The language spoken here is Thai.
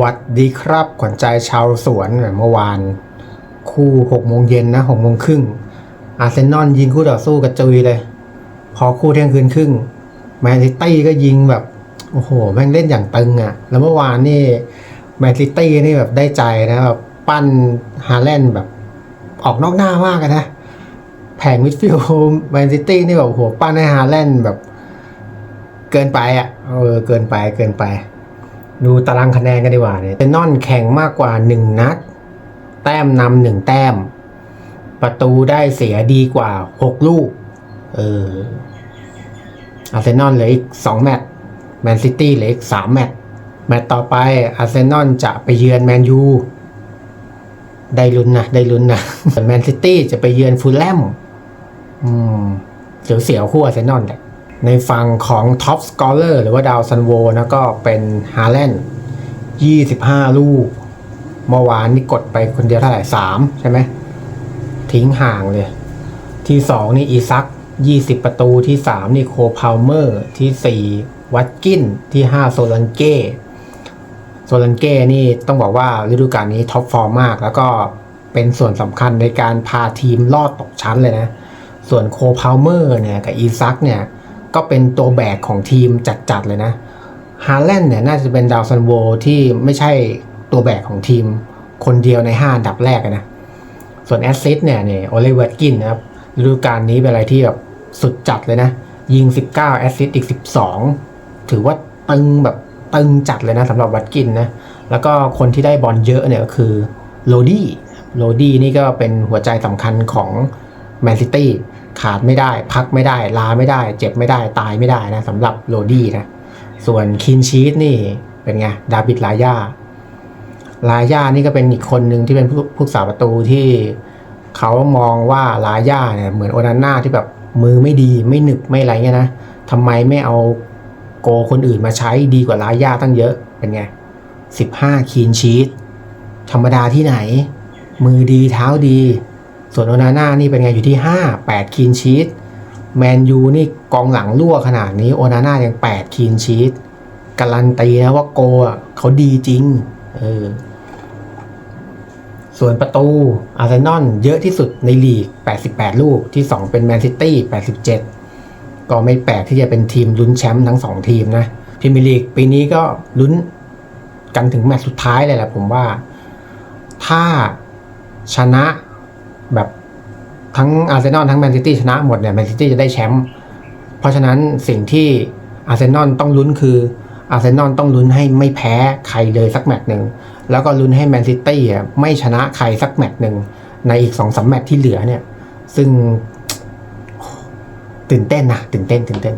วัสดีครับขวัญใจชาวสวนเมื่อวาน คู่หกโมงเย็นนะหกโมงครึ่งอาร์เซนอลยิงคู่ต่อสู้กับจุยเลย พอคู่เที่ยงคืนครึ่งแมนซิตี้ก็ยิงแบบ โอ้โห แม่งเล่นอย่างตึงอะ่ะ แล้วเมื่อวานนี่แมนซิตี้นี่แบบได้ใจนะแบบปั้นฮาแลนด์แบบออกนอกหน้ามากนะ แผงมิดฟิลด์แมนซิตี้นี่แบบโอ้โหปั้นให้ฮาแลนด์แบบ เกินไปอะเออเกินไปเกินไป ดูตารางคะแนนกันดีกว่าเนี่ยเซนอนแข่งมากกว่าหนึ่งนัด แต้มนำหนึ่งแต้ม ประตูได้เสียดีกว่าหกลูก เอออาร์เซนอลเหลืออีกสองแมตช์แมนซิตี้เหลืออีกสามแมตช์แมตช์ต่อไปอาร์เซนอลจะไปเยือนแมนยูได้ลุ้นนะ ได้ลุ้นนะแมนซิตี้จะไปเยือนฟูลแลมอืมเสียวๆคู่อาร์เซนอลแหละ ในฝั่งของท็อปสกอ r เลอร์หรือว่าดาวซันโวนะก็เป็นฮาแลนด์25 ลูก เมื่อวานนี่กดไปคนเดียวเท่าไหร่ 3 ใช่ไหม ทิ้งห่างเลย ที่ 2 นี่อีซัก 20 ประตูที่ 3 นี่โคพาวเมอร์ ที่ 4 วัตกินที่ 5 โซลันเก้ โซลันเก้นี่ต้องบอกว่าฤดูกาลนี้ท็อปฟอร์มมาก แล้วก็เป็นส่วนสำคัญในการพาทีมลอดตกชั้นเลยนะ ส่วนโคพาวเมอร์เนี่ยกับอีซักเนี่ย ก็เป็นตัวแบกของทีมจัดๆเลยนะฮาแลนด์เนี่ยน่าจะเป็นดาวซันโวที่ไม่ใช่ตัวแบกของทีมคนเดียวใน 5 อันดับแรกนะ ส่วนแอสซิสต์เนี่ยเนี่ยโอเลเวตกินนะครับฤดูกาลนี้เป็นอะไรที่แบบสุดจัดเลยนะ ยิง 19 แอสซิสต์อีก 12 ถือว่าตึงแบบตึงจัดเลยนะสำหรับวัตกินนะ แล้วก็คนที่ได้บอลเยอะเนี่ยก็คือโรดี้ โรดี้นี่ก็เป็นหัวใจสำคัญของแมนซิตี้ ขาดไม่ได้ พักไม่ได้ ลาไม่ได้ เจ็บไม่ได้ตายไม่ได้นะสำหรับโรดี้นะ ส่วนคินชีสนี่เป็นไง ดาบิดลายาลายานี่ก็เป็นอีกคนหนึ่งที่เป็นผู้ผู้สาประตูที่เขามองว่าลายาเนี่ยเหมือนโอนาน่าที่แบบมือไม่ดีไม่หนึบไม่อะไรเงี้ยนะทำไมไม่เอาโกคนอื่นมาใช้ดีกว่าลายาตั้งเยอะเป็นไง15คีนชีสธรรมดาที่ไหน มือดีเท้าดี ส่วนโอนาน่านี่เป็นไงอยู่ที่ 5 8คีนชีสแมนยูนี่กองหลังรั่วขนาดนี้โอนาน่ายัง8คีนชีสการันตีนะว่าโกอะเขาดีจริงเออส่วนประตูอาร์เซนอลเยอะที่สุดในลีก 88 ลูกที่ 2 เป็นแมนซิตี้ 87 ก็ไม่แปลกที่จะเป็นทีมลุ้นแชมป์ทั้ง 2 ทีมนะพรีเมียร์ลีกปีนี้ก็ลุ้นกันถึงแมตช์สุดท้ายเลยแหละผมว่า ถ้าชนะ แบบทั้งอาร์เซนอลทั้งแมนซิตี้ชนะหมดเนี่ยแมนซิตี้จะได้แชมป์เพราะฉะนั้นสิ่งที่อาร์เซนอลต้องลุ้นคืออาร์เซนอลต้องลุ้นให้ไม่แพ้ใครเลยสักแมตช์หนึ่งแล้วก็ลุ้นให้แมนซิตี้อะไม่ชนะใครสักแมตช์หนึ่งในอีกสองสามแมตช์ที่เหลือเนี่ย ซึ่งตื่นเต้นนะตื่นเต้นตื่นเต้น